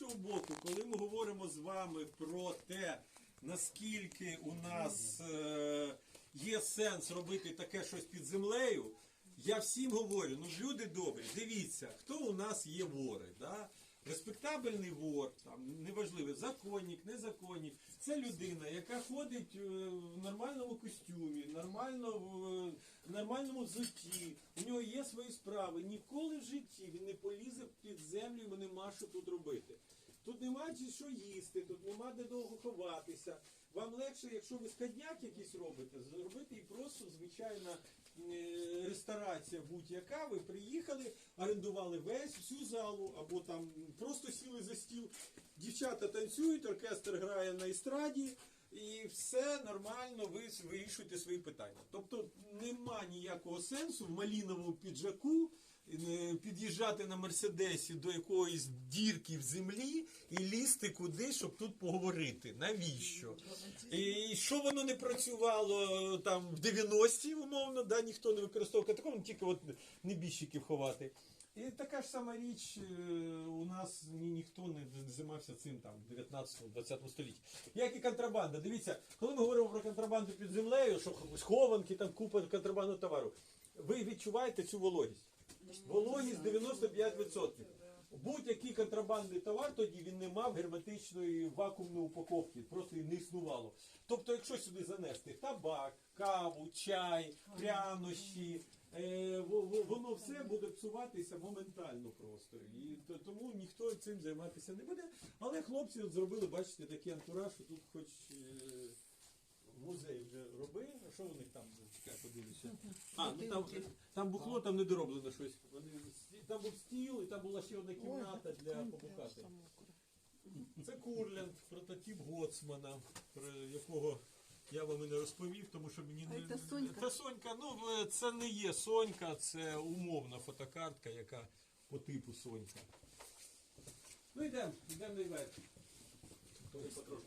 іншого боку, коли ми говоримо з вами про те, наскільки у нас е, є сенс робити таке щось під землею, я всім говорю, ну люди добрі, дивіться, хто у нас є вори. Да? Респектабельний вор, там неважливо, законник, незаконник. Це людина, яка ходить е, в нормальному костюмі, нормально в в нормальному взутті. У нього є свої справи. Ніколи в житті він не полізе під землю, йому нема що тут робити. Тут нема що їсти, тут нема де довго ховатися. Вам легше, якщо ви скадняк якийсь робите, зробити і просто звичайна е, ресторація будь-яка. Ви приїхали, орендували весь всю залу, або там просто сіли за стіл. Дівчата танцюють, оркестр грає на естраді. І все нормально, ви вирішуєте свої питання. Тобто нема ніякого сенсу в маліновому піджаку е, під'їжджати на мерседесі до якоїсь дірки в землі і лізти куди, щоб тут поговорити. Навіщо? І що воно не працювало там в 90-ті, умовно, да, ніхто не використовував такому, тільки от небіжчиків ховати. І така ж сама річ е, у нас ні, ніхто не займався цим там в 19-20 столітті. Як і контрабанда. Дивіться, коли ми говоримо про контрабанду під землею, що схованки, там купа контрабандного товару, ви відчуваєте цю вологість. Вологість 95%. Будь-який контрабандний товар тоді він не мав герметичної вакуумної упаковки, просто її не існувало. Тобто, якщо сюди занести табак, каву, чай, прянощі, е, во- во- воно все буде псуватися моментально просто. І то- тому ніхто цим займатися не буде. Але хлопці от зробили, бачите, такий антураж, що тут хоч. е, Музей вже робив, а що у них там? Чекай, подивлюся. А, ну там, там бухло, там не дороблено щось. Вони, там був стіл, і там була ще одна кімната для побухати. Це Курленд, прототип Гоцмана, про якого я вам і не розповів, тому що мені не. це Сонька. Це Сонька, ну е, це не є Сонька, це умовна фотокартка, яка по типу Сонька. Ну йдемо, йдемо на івент. Потрошку